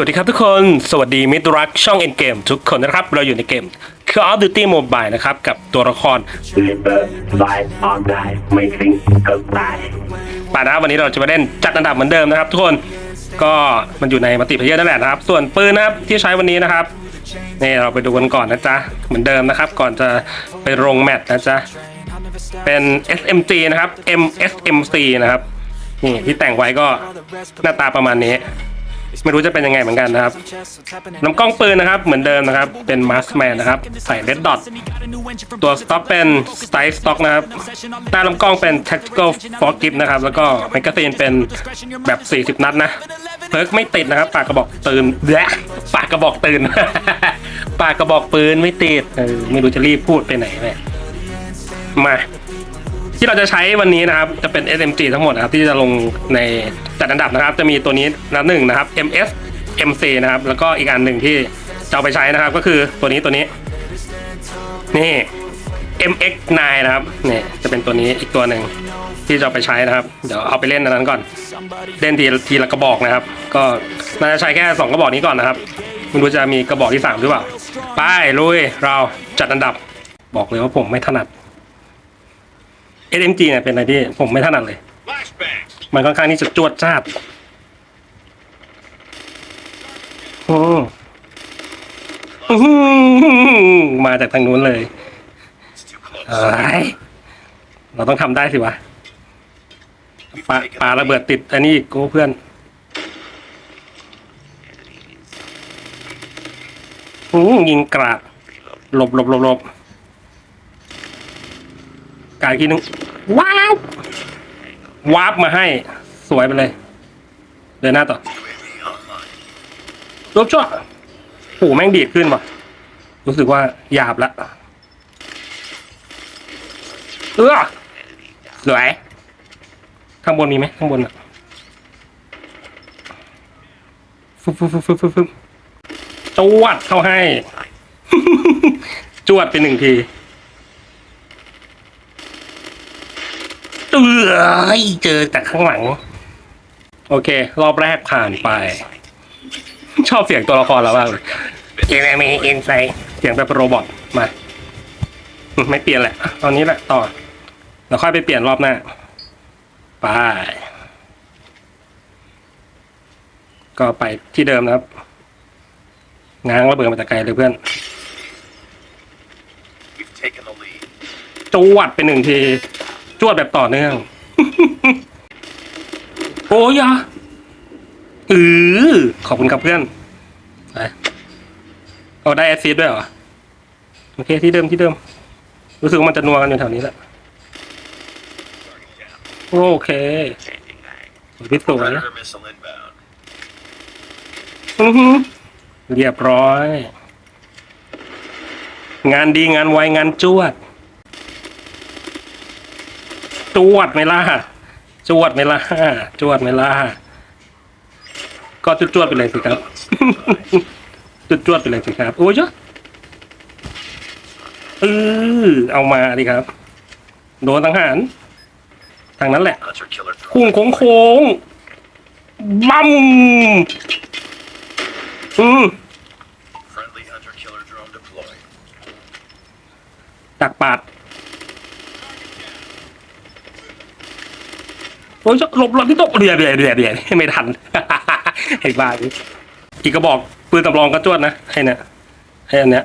สวัสดีครับทุกคน สวัสดีมิตรรักช่องเอ็นเกมทุกคนนะครับ เราอยู่ในเกม Call of Duty Mobile นะครับ กับตัวละคร Live life on die ไม่ทิ้งก็ตายป่านะวันนี้เราจะมาเล่นจัดอันดับเหมือนเดิมนะครับทุกคนก็มันอยู่ในมัลติเพลเยอร์นั่นแหละนะครับ ส่วนปืนนะครับที่ใช้วันนี้นะครับนี่เราไปดูกันก่อนนะจ๊ะ เหมือนเดิมนะครับ ก่อนจะไปลงแมตช์นะจ๊ะ เป็น SMG นะครับ MSMC นะครับนี่ที่แต่งไว้ก็หน้าตาประมาณนี้ ไม่รู้จะเป็นยังไงเหมือนกันนะครับลำกล้องปืนนะครับ เหมือนเดิมนะครับ เป็นมาสแมนนะครับ ใส่เ d ดดอทตัวสต็อกเป็นสไตล์สต็อกนะครับหน้าลำกล้องเป็น tactical forklift นะครับ แล้วก็แมกกาซีนเป็นแบบ 40 นัดนะเพิร์กไม่ติดนะครับ ปากกระบอกปืนแยะปากกระบอกปืนปากกระบอกปืนไม่ติดเออไม่รู้จะรีบพูดไปไหนแม่มา ที่เราจะใช้วันนี้นะครับจะเป็น SMG ทั้งหมดนะครับที่จะลงในจัดอันดับนะครับ จะมีตัวนี้นะหนึ่งนะครับ MS MC นะครับ แล้วก็อีกอันหนึ่งที่จะเอาไปใช้นะครับ ก็คือตัวนี้ตัวนี้ นี่ MX9 นะครับนี่จะเป็นตัวนี้อีกตัวหนึ่งที่จะเอาไปใช้นะครับ เดี๋ยวเอาไปเล่นอันนั้นก่อน เล่นทีทีละกระบอกนะครับ ก็น่าจะใช้แค่สองกระบอกนี้ก่อนนะครับไม่รู้จะมีกระบอกที่สามหรือเปล่าไปลุยเราจัดอันดับบอกเลยว่าผมไม่ถนัด SMG เนี่ยเป็นอะไรที่ผมไม่ถนัดเลย มันค่อนข้างที่จะจวดจ้าดโอ้อื้อหือมาจากทางนู้นเลยเอ้ยเราต้องทำได้สิวะปาปาระเบิดติดอันนี้อีกโก้เพื่อนอือยิงกราดหลบหลบหลบหลบ กายทีนึงว้าววาร์ปมาให้ สวยไปเลย เดินหน้าต่อรบชั่วโอ้แม่งดีดขึ้นว่ะ รู้สึกว่าหยาบละเออสวย ข้างบนมีไหมข้างบนอะฟึบฟึบฟึบฟึบฟึบฟึบจวดเข้าให้ จวดไปหนึ่งที เอ้ยเจอจากข้างหลัง โอเค รอบแรกผ่านไป ชอบเสียงตัวละครเราบ้างเลยเจนมีอินไซเสียงแบบโรบอทมา ไม่เปลี่ยนแหละ ตอนนี้แหละต่อ แล้วค่อยไปเปลี่ยนรอบหน้า ไป ก็ไปที่เดิมนะครับ ง้างระเบิดมาแต่ไกลเลยเพื่อน We've taken the lead. จวดไปหนึ่งที จวดแบบต่อเนื่อง โอ้ยะเออขอบคุณครับเพื่อนไปเอาได้แอซซิดด้วยเหรอ โอเคที่เดิมที่เดิม รู้สึกว่ามันจะนัวกันอยู่แถวนี้แหละ โอเค Changing mag. สวยที่สวย Predator missile inbound. อื้อหือเรียบร้อย งานดีงานไวงานจวด จวดไหมล่ะจวดไหมล่ะจวดไหมล่ะก็จวดๆไปเลยสิครับจวดๆไปเลยสิครับโอ้ยเยอะเออเอามาดิครับ โดนทหาร ทางนั้นแหละ Hunter killer พุ่งโค้งโค้งบัมอืมดักปาด อ้ยหลบหลบที่ตกเรียเรียเรียเรียไม่ทันไอ้บ้านี่อีกกระบอกปืนตำรองก็จวดนะไอ้เนี่ยไอ้อันเนี้ย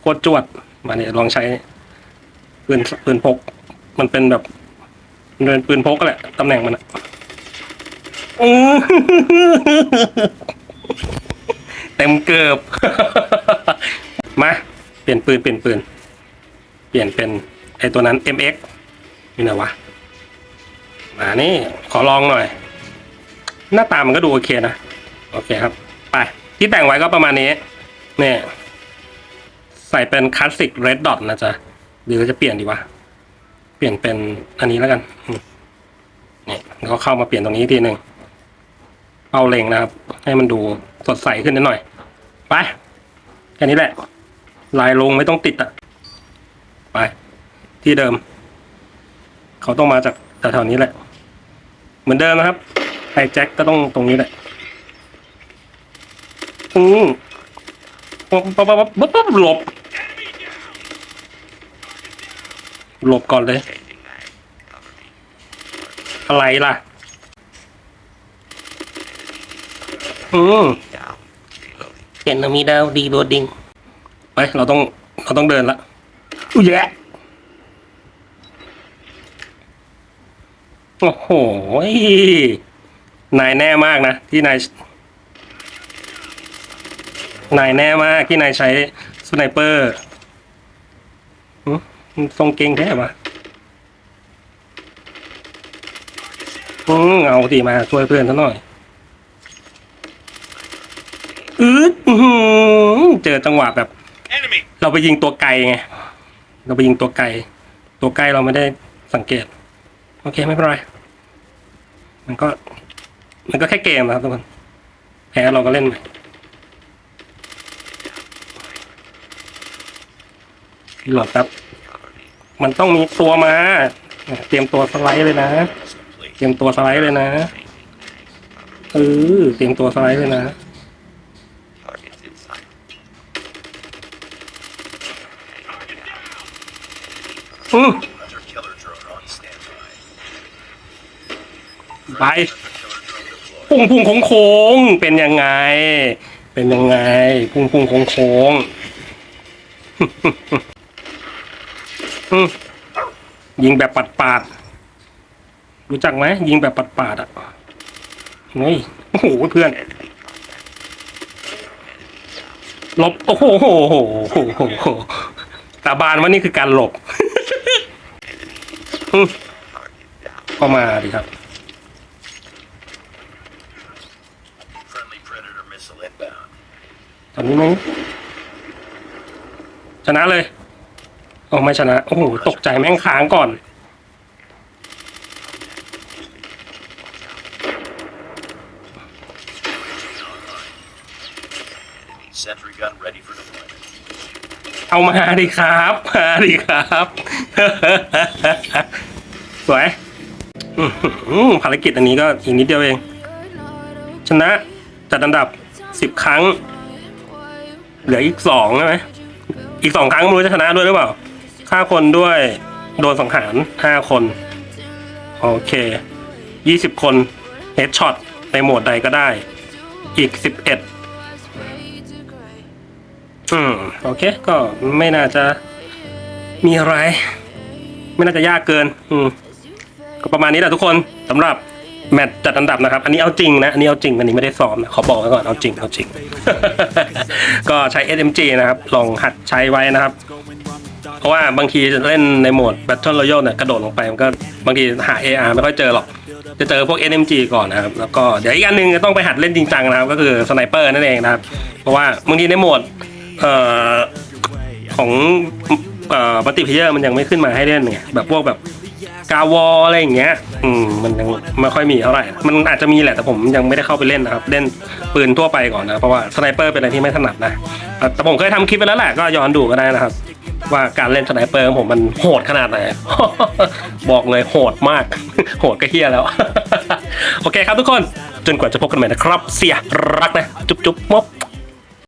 โคตรจวดมาเนี่ยลองใช้ปืนปืนพก มันเป็นแบบมันเป็นปืนพกแหละตำแหน่งมันอะเต็มเกือบมา เปลี่ยนปืนเปลี่ยนปืน เปลี่ยนเป็นไอตัวนั้น MX นี่นะวะ มานี่ขอลองหน่อย หน้าตามันก็ดูโอเคนะ โอเคครับ ไป ที่แต่งไว้ก็ประมาณนี้ เนี่ย ใส่เป็นคลาสสิกเรดดอทนะจ๊ะ หรือจะเปลี่ยนดีวะ เปลี่ยนเป็นอันนี้แล้วกันอืมนี่แล้วก็เข้ามาเปลี่ยนตรงนี้ทีหนึ่งเป้าเลงนะครับ ให้มันดูสดใสขึ้นนิดหน่อย ไปแค่นี้แหละ ลายลงไม่ต้องติดอะไป ที่เดิม เขาต้องมาจากแถวๆนี้แหละ เหมือนเดิมนะครับไฮแจ็คก็ต้องตรงนี้แหละอืมปั๊บปั๊บปั๊บปั๊บปั๊บหลบ หลบก่อนเลย อะไรล่ะ อืมเห็นมีดาวดีโรดดิง ไป เราต้อง เราต้องเดินละอุ้ยแย โอ้โห นายแน่มากนะ ที่นาย นายแน่มากที่นายใช้สไนเปอร์หึมันทรงเก่งแค่ปะอืมเอาทีมาช่วยเพื่อนซะหน่อยอืดอื้อหือเจอจังหวะแบบ Enemy! เราไปยิงตัวไกลไง เราไปยิงตัวไกล ตัวใกล้เราไม่ได้สังเกต โอเค ไม่เป็นไร มันก็ มันก็แค่เกมนะครับทุกคนแพ้เราก็เล่นใหม่รีโหลอดครับ มันต้องมีตัวมา เตรียมตัวสไลด์เลยนะ เตรียมตัวสไลด์เลยนะเออเตรียมตัวสไลด์เลยนะอือ ไปพุ่งพุ่งโค้งโค้งเป็นยังไง เป็นยังไง พุ่งพุ่งโค้งโค้งยิงแบบปัดปาดรู้จักไหมยิงแบบปัดปาดอะเฮ้ยโอ้โหเพื่อนหลบโอ้โหโหโหโหโหตาบานว่านี่คือการหลบอืม Target down. ก็มาดิครับ ตอนนี้ไหมชนะเลยโอ้ไม่ชนะ โอ้โห ตกใจแม่งค้างก่อน เอามาดิครับมาดิครับ สวยภารกิจอันนี้ก็อีกนิดเดียวเอง ชนะจัดอันดับสิบครั้ง เหลืออีกสองใช่ไหมอีกสองครั้งไม่รู้จะชนะด้วยหรือเปล่าฆ่าคนด้วยโดนสังหารห้าคน โอเคยี่สิบคนเฮดช็อตในโหมดใดก็ได้ อีกสิบเอ็ดอืม โอเค ก็ไม่น่าจะมีอะไร ไม่น่าจะยากเกิน อืม ก็ประมาณนี้แหละทุกคนสำหรับ แมตช์จัดอันดับนะครับ อันนี้เอาจริงนะ อันนี้เอาจริง อันนี้ไม่ได้ซ้อมนะ ขอบอกไว้ก่อน เอาจริง เอาจริง ก็ใช้ SMG นะครับ ลองหัดใช้ไว้นะครับ เพราะว่าบางทีเล่นในโหมด Battle Royale เนี่ยกระโดดลงไปมันก็บางทีหา AR ไม่ค่อยเจอหรอก จะเจอพวก NMG ก่อนนะครับ แล้วก็เดี๋ยวอีกอันหนึ่งต้องไปหัดเล่นจริงจังนะครับ ก็คือสไนเปอร์นั่นเองนะครับ เพราะว่าบางทีในโหมดเอ่อของเอ่อมัลติเพเยอร์มันยังไม่ขึ้นมาให้เล่นไงแบบพวกแบบ กาวออะไรอย่างเงี้ย อืมมันยังไม่ค่อยมีเท่าไหร่ มันอาจจะมีแหละแต่ผมยังไม่ได้เข้าไปเล่นนะครับ เล่นปืนทั่วไปก่อนนะ เพราะว่าสไนเปอร์เป็นอะไรที่ไม่ถนัดนะ แต่ผมเคยทำคลิปไปแล้วแหละก็ย้อนดูก็ได้นะครับ ว่าการเล่นสไนเปอร์ของผมมันโหดขนาดไหน บอกเลยโหดมาก โหดก็เฮียแล้ว โอเคครับทุกคน จนกว่าจะพบกันใหม่นะครับ เสียรักนะ จุ๊บจุ๊บมบ